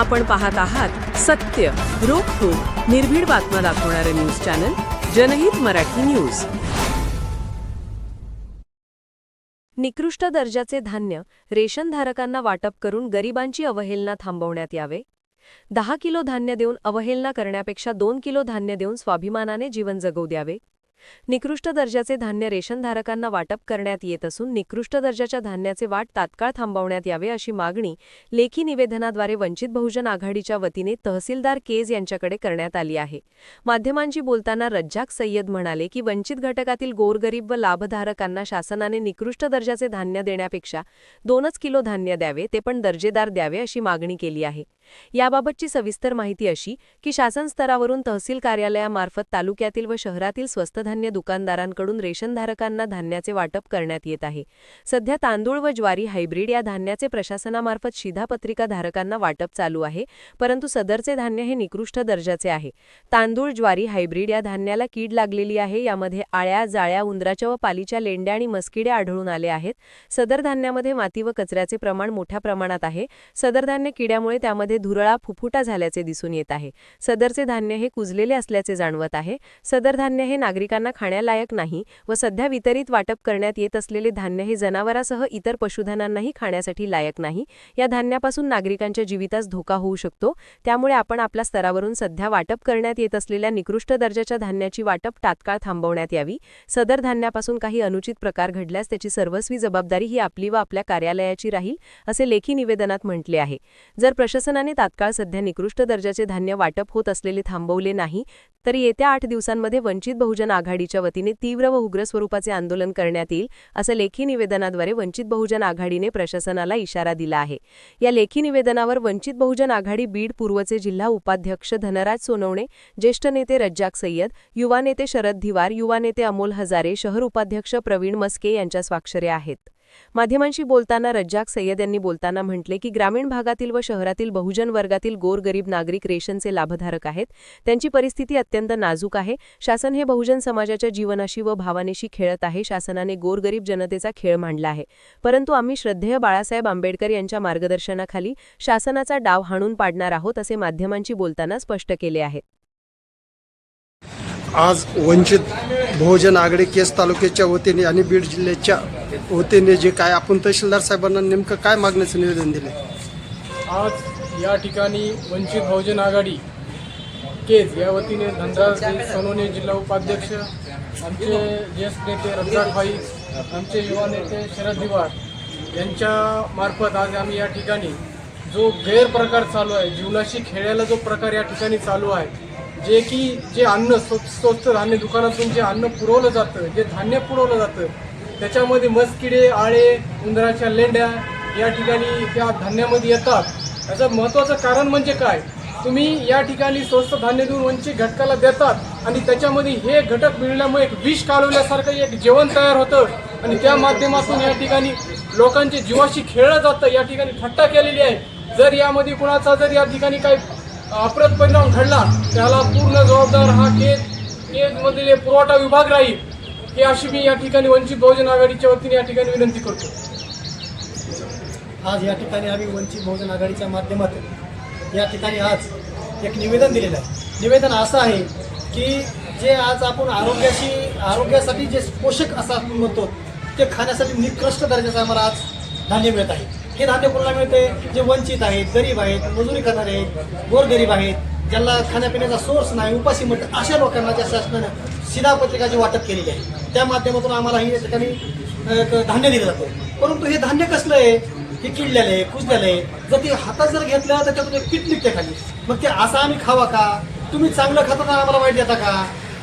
आपण पाहत आहात सत्य रोखोक निर्भीड बातम्या दाखवणारे न्यूज चॅनल जनहित मराठी न्यूज. निकृष्ट दर्जाचे धान्य रेशनधारकांना वाटप करून गरिबांची अवहेलना थांबवण्यात यावे. दहा किलो धान्य देऊन अवहेलना करण्यापेक्षा दोन किलो धान्य देऊन स्वाभिमानाने जीवन जगवू द्यावे. निकृष्ट दर्जाचे धान्य रेशनधारकांना वाटप करण्यात येत असून निकृष्ट दर्जाच्या धान्याचे वाट तात्काळ थांबवण्यात यावे अशी मागणी लेखी निवेदनाद्वारे वंचित बहुजन आघाडीच्या वतीने तहसीलदार केज यांच्याकडे करण्यात आली आहे. माध्यमांशी बोलताना रज्जाक सय्यद म्हणाले की वंचित घटकातील गोरगरीब व लाभधारकांना शासनाने निकृष्ट दर्जाचे धान्य देण्यापेक्षा दोनच किलो धान्य द्यावे ते पण दर्जेदार द्यावे अशी मागणी केली आहे. याबाबतची सविस्तर माहिती अशी की शासन स्तरावरून तहसील कार्यालयामार्फत तालुक्यातील व शहरातील स्वस्त धान्य दुकानदारांकडून रेशनधारकांना धान्याचे वाटप करण्यात येत आहे. सध्या तांदूळ व ज्वारी हायब्रीड या धान्याचे प्रशासनामार्फत शिधापत्रिका धारकांना वाटप चालू आहे परंतु सदरचे धान्य हे निकृष्ट दर्जाचे आहे. तांदूळ ज्वारी हायब्रीड या धान्याला कीड लागलेली आहे यामध्ये आळ्या जाळ्या उंदराच्या व पालीच्या लेंड्या आणि मस्किड्या आढळून आले आहेत. सदर धान्यामध्ये माती व कचऱ्याचे प्रमाण मोठ्या प्रमाणात आहे. सदर धान्य किड्यामुळे त्यामध्ये धुरळा फुफुटा झाल्याचे दिसून येत आहे. सदरचे धान्य हे कुजलेले असल्याचे जाणवत आहे. सदर धान्य हे नागरिकांना खाण्यालायक नाही व सध्या वितरित वाटप करण्यात येत असलेले धान्य हे जनावरासह इतर पशुधनांनाही खाण्यासाठी लायक नाही. या धान्यापासून नागरिकांच्या जीवितास धोका होऊ शकतो. त्यामुळे आपण आपल्या स्तरावरून सध्या वाटप करण्यात येत असलेल्या निकृष्ट दर्जाच्या धान्याची वाटप तात्काळ थांबवण्यात यावी. सदर धान्यापासून काही अनुचित प्रकार घडल्यास त्याची सर्वस्वी जबाबदारी ही आपली व आपल्या कार्यालयाची राहील असे लेखी निवेदनात म्हटले आहे. जर प्रशासनाने तात्काळ सध्या निकृष्ट दर्जाचे धान्य वाटप होत असलेले थांबवले नाही तर येत्या आठ दिवसांमध्ये वंचित बहुजन आघाडीच्या वतीने तीव्र व उग्र स्वरूपाचे आंदोलन करण्यात येईल असं लेखी निवेदनाद्वारे वंचित बहुजन आघाडीने प्रशासनाला इशारा दिला आहे. या लेखी निवेदनावर वंचित बहुजन आघाडी बीड पूर्वचे जिल्हा उपाध्यक्ष धनराज सोनवणे ज्येष्ठ नेते रज्जाक सय्यद युवा नेते शरद धिवार युवा नेते अमोल हजारे शहर उपाध्यक्ष प्रवीण मस्के यांच्या स्वाक्षऱ्या आहेत. माध्यमांशी बोलताना रज्जाक सय्यद यांनी बोलताना म्हटले की ग्रामीण भागातील व शहरातील बहुजन वर्गातील गोरगरीब नागरिक रेशनचे लाभधारक आहेत. त्यांची परिस्थिती अत्यंत नाजूक आहे. शासन हे बहुजन समाजाच्या जीवनाशी व भावनेशी खेळत आहे. शासनाने गोरगरीब जनतेचा खेळ मांडला आहे. परंतु आम्ही श्रद्धेय बाळासाहेब आंबेडकर यांच्या मार्गदर्शनाखाली शासनाचा डाव हाणून पाडणार आहोत असे माध्यमांशी बोलताना स्पष्ट केले आहे. आज वंचित बहुजन आघाडी केस तालुक्याच्या वतीने आणि बीड जिल्ह्याच्या वतीने जे काय आपण तहसीलदार साहेबांना नेमकं काय मागण्याचं निवेदन दिले आज या ठिकाणी वंचित बहुजन आघाडी केज या वतीने धनराज सोनोने जिल्हा उपाध्यक्ष आमचे ज्येष्ठ नेते रमजानभाई आमचे युवा नेते शरद दिवार यांच्या मार्फत आज आम्ही या ठिकाणी जो गैरप्रकार चालू आहे जीवनाशी खेळायला जो प्रकार या ठिकाणी चालू आहे जे की जे अन्न स्व स्वस्त धान्य दुकानातून जे अन्न पुरवलं जातं जे धान्य पुरवलं जातं त्याच्यामध्ये मस्किडे आळे उंदराच्या लेंड्या या ठिकाणी त्या धान्यामध्ये येतात. याचं महत्त्वाचं कारण म्हणजे काय? तुम्ही या ठिकाणी स्वस्त धान्य देऊन वंचित घटकाला देतात आणि त्याच्यामध्ये हे घटक मिळल्यामुळे एक विष कालवल्यासारखं एक जेवण तयार होतं आणि त्या माध्यमातून या ठिकाणी लोकांचे जीवाशी खेळलं जातं या ठिकाणी थट्टा केलेली आहे. जर यामध्ये कुणाचा जर या ठिकाणी काही अप्रत परिणाम घडला त्याला पूर्ण जबाबदार हा केज केजमधील पुरवठा विभाग राहील हे अशी मी या ठिकाणी वंचित बहुजन आघाडीच्या वतीने या ठिकाणी विनंती करतो. आज या ठिकाणी आम्ही वंचित बहुजन आघाडीच्या माध्यमातून या ठिकाणी आज एक निवेदन दिलेलं आहे. निवेदन असं आहे की जे आज आपण आरोग्याशी आरोग्यासाठी जे पोषक असं आपण म्हणतो ते खाण्यासाठी निकृष्ट दर्जाचं आम्हाला आज धान्य मिळत आहे. हे धान्य कोणाला मिळते जे वंचित आहेत गरीब आहेत मजुरी करणारे आहेत गोरगरीब आहेत ज्यांना खाण्यापिण्याचा सोर्स नाही उपाशी म्हणतात अशा लोकांना त्या शासनानं शिधापत्रिकाची वाटप केलेली आहे. त्या माध्यमातून आम्हाला ही या ठिकाणी धान्य दिलं जातं. परंतु हे धान्य कसलं आहे? हे किडलेलं आहे कुजलेलं आहे. जर ते हातात जर घेतलं तर त्यातून एक पीठ निघते खाली. मग ते असं आम्ही खावा का? तुम्ही चांगलं खाताना आम्हाला वाईट देता का?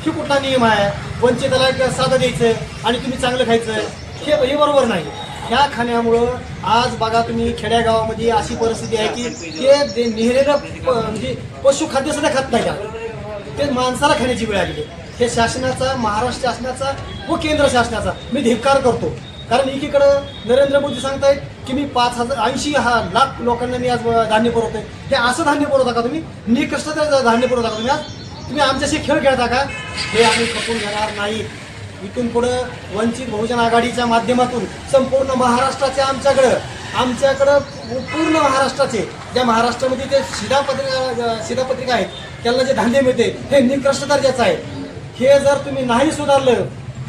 हे कुठला नियम आहे? वंचिताला एक साधं द्यायचं आणि तुम्ही चांगलं खायचं. हे हे बरोबर नाही. ह्या खाण्यामुळं आज बघा तुम्ही खेड्यागावामध्ये अशी परिस्थिती आहे की ते दे- म्हणजे पशुखाद्य सुद्धा खात नाही का? ते माणसाला खाण्याची वेळ आलेली हे शासनाचा महाराष्ट्र शासनाचा व केंद्र शासनाचा मी धिक्कार करतो. कारण एकीकडं नरेंद्र मोदी सांगतायत की मी पाच हजार ऐंशी हा लाख लोकांना मी आज धान्य पुरवतोय. हे असं धान्य पुरवता का तुम्ही? निकृष्ट धान्य पुरवता का तुम्ही आज? तुम्ही आमच्याशी खेळ खेळता का? हे आम्ही खपून घेणार नाही. इथून पुढं वंचित बहुजन आघाडीच्या माध्यमातून संपूर्ण महाराष्ट्राचे आमच्याकडं आमच्याकडं पूर्ण महाराष्ट्राचे ज्या महाराष्ट्रामध्ये जे शिधापत्रिका शिधापत्रिका आहेत त्यांना जे धान्य मिळते हे निकृष्ट दर्जाचं आहे. हे जर तुम्ही नाही सुधारलं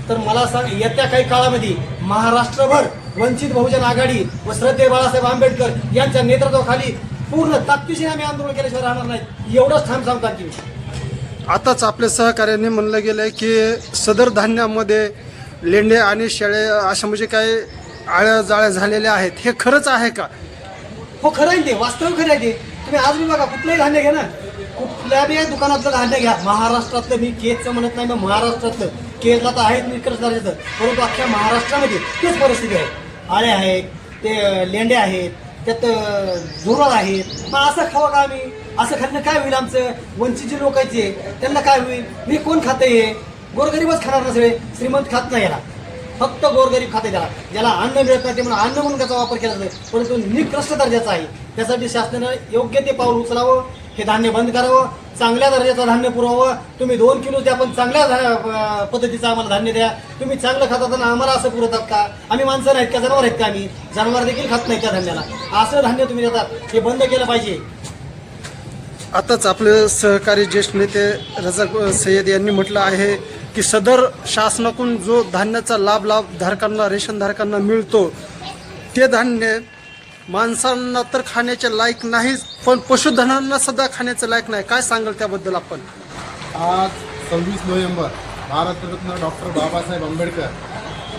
तर मला सांग येत्या काही काळामध्ये महाराष्ट्रभर वंचित बहुजन आघाडी व श्रद्धे बाळासाहेब आंबेडकर यांच्या नेतृत्वाखाली पूर्ण ताकदीशीर आम्ही आंदोलन केल्याशिवाय राहणार नाही एवढंच ठाम सांगतात की आताच आपल्या सहकार्याने म्हणलं गेलं आहे की सदर धान्यामध्ये लेंडे आणि शेळे अशा म्हणजे काय आळ्या जाळ्या झालेल्या आहेत. हे खरंच आहे का? हो खरं आहे ते. वास्तव खरं आहे ते. तुम्ही आज मी बघा कुठलंही धान्य घ्या ना. कुठल्या बी दुकानातलं धान्य घ्या. महाराष्ट्रातलं मी केजचं म्हणत नाही मग महाराष्ट्रातलं. केजला तर आहेच निष्कर्ष दर्जाचं परंतु अख्ख्या महाराष्ट्रामध्ये तेच परिस्थिती आहे. आळे आहेत ते लेंडे आहेत त्यात झुरळ आहेत. मग असं खावं का आम्ही? असं खाल्लं काय होईल आमचं? वंचित जे लोक आहेत जे, त्यांना काय होईल? मी कोण खातं हे? गोरगरीबच खाणार ना सगळे? श्रीमंत खात नाही याला. फक्त गोरगरीब खाते त्याला. ज्याला अन्न मिळत नाही ते म्हणून अन्न म्हणून त्याचा वापर केला जातो परंतु निकृष्ट दर्जाचा आहे. त्यासाठी शासनानं योग्य ते पाऊल उचलावं हे धान्य बंद करावं चांगल्या दर्जाचं धान्य पुरवावं. तुम्ही दोन किलो द्या पण चांगल्या पद्धतीचं आम्हाला धान्य द्या. तुम्ही चांगलं खातात आणि आम्हाला असं पुरवतात का? आम्ही माणसं नाहीत का? जनावर आहेत का आम्ही? जनावर देखील खात नाही त्या धान्याला. असं धान्य तुम्ही देतात. हे बंद केलं पाहिजे. आताच आपले सहकारी ज्येष्ठ नेते रजाक सय्यद यांनी म्हटलं आहे की सदर शासनाकडून जो धान्याचा लाभ लाभ धारकांना रेशन धारकांना मिळतो ते धान्य माणसांना तर खाण्याचे लायक नाहीच पण पशुधनांना सुद्धा खाण्याचं लायक नाही. काय सांगाल त्याबद्दल आपण? आज सव्वीस नोव्हेंबर भारतरत्न डॉक्टर बाबासाहेब आंबेडकर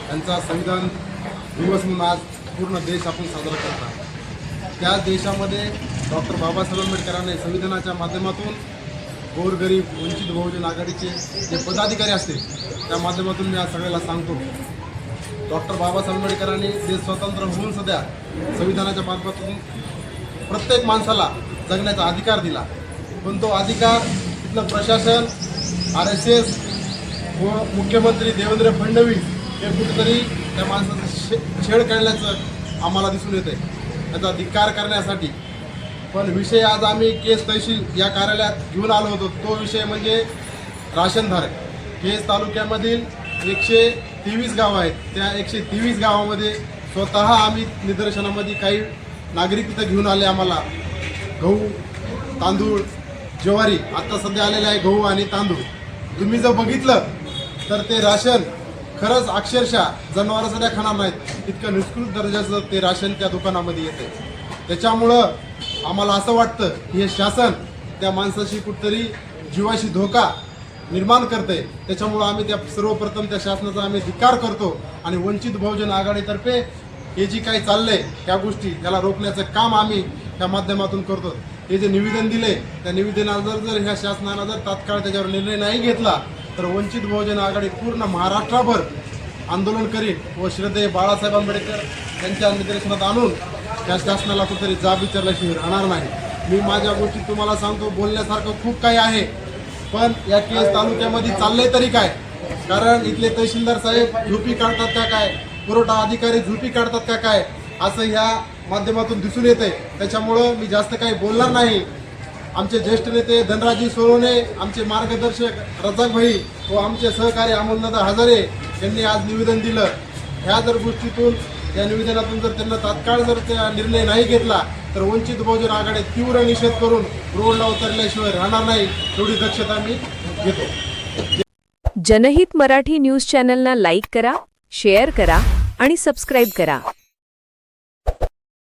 यांचा संविधान दिवस म्हणून आज पूर्ण देश आपण साजरा करतात त्या देशामध्ये डॉक्टर बाबासाहेब आंबेडकरांनी संविधानाच्या माध्यमातून गोरगरीब वंचित बहुजन आघाडीचे जे पदाधिकारी असतील त्या माध्यमातून मी आज सगळ्याला सांगतो. डॉक्टर बाबासाहेब आंबेडकरांनी जे स्वतंत्र होऊन सध्या संविधानाच्या माध्यमातून प्रत्येक माणसाला जगण्याचा अधिकार दिला. पण तो अधिकार तिथलं प्रशासन आर एस एस व मुख्यमंत्री देवेंद्र फडणवीस हे कुठेतरी त्या माणसाचं शे छेड काढल्याचं आम्हाला दिसून येतं आहे त्याचा धिक्कार करण्यासाठी पण विषय आज आम्ही केस तहसील या कार्यालयात घेऊन आलो होतो. तो विषय म्हणजे राशनधारक केस तालुक्यामधील एकशे तेवीस गावं आहेत. त्या एकशे तेवीस गावामध्ये स्वतः आम्ही निदर्शनामध्ये काही नागरिक तिथं घेऊन आले आम्हाला. गहू तांदूळ ज्वारी आता सध्या आलेले आहे गहू आणि तांदूळ. तुम्ही जर बघितलं तर ते राशन खरंच अक्षरशः जनावरं सध्या खाणार नाहीत. इतकं निष्कृत दर्जाचं ते राशन त्या दुकानामध्ये येते त्याच्यामुळं आम्हाला असं वाटतं की हे शासन त्या माणसाशी कुठतरी जीवाशी धोका निर्माण करते त्याच्यामुळं आम्ही त्या सर्वप्रथम त्या शासनाचा आम्ही धिक्कार करतो आणि वंचित बहुजन आघाडीतर्फे हे जी काही चाललंय त्या गोष्टी याला रोखण्याचं काम आम्ही त्या माध्यमातून करतो. हे जे निवेदन दिले त्या निवेदनावर जर ह्या शासनानं जर तात्काळ त्याच्यावर निर्णय नाही घेतला तर वंचित बहुजन आघाडी पूर्ण महाराष्ट्राभर आंदोलन करीन व श्रद्धेय बाळासाहेब आंबेडकर यांच्या निदर्शनात आणून त्या शासनाला कुठेतरी जाब विचारल्याशिवाय राहणार नाही. मी माझ्या गोष्टी तुम्हाला सांगतो बोलण्यासारखं खूप काही आहे. पण या केस तालुक्यामध्ये चाललंय तरी काय? कारण इथले तहसीलदार साहेब झोपी काढतात का काय? पुरवठा अधिकारी झोपी काढतात का काय? असं ह्या माध्यमातून दिसून येतंय. त्याच्यामुळं मी जास्त काही बोलणार नाही. आमचे ज्येष्ठ नेते धनराजी सोनवणे आमचे मार्गदर्शक रजाक भाई व आमचे सहकारी अमोलदादा हजारे यांनी आज निवेदन दिलं. ह्या जर गोष्टीतून या निवेदनातून जर त्यांना तात्काळ जर त्या निर्णय नाही घेतला तर वंचित बहुजन आघाडी तीव्र निषेध करून रोडला उतरल्याशिवाय राहणार नाही एवढी दक्षता मी घेतो. जनहित मराठी न्यूज चॅनलना लाईक करा शेअर करा आणि सबस्क्राईब करा.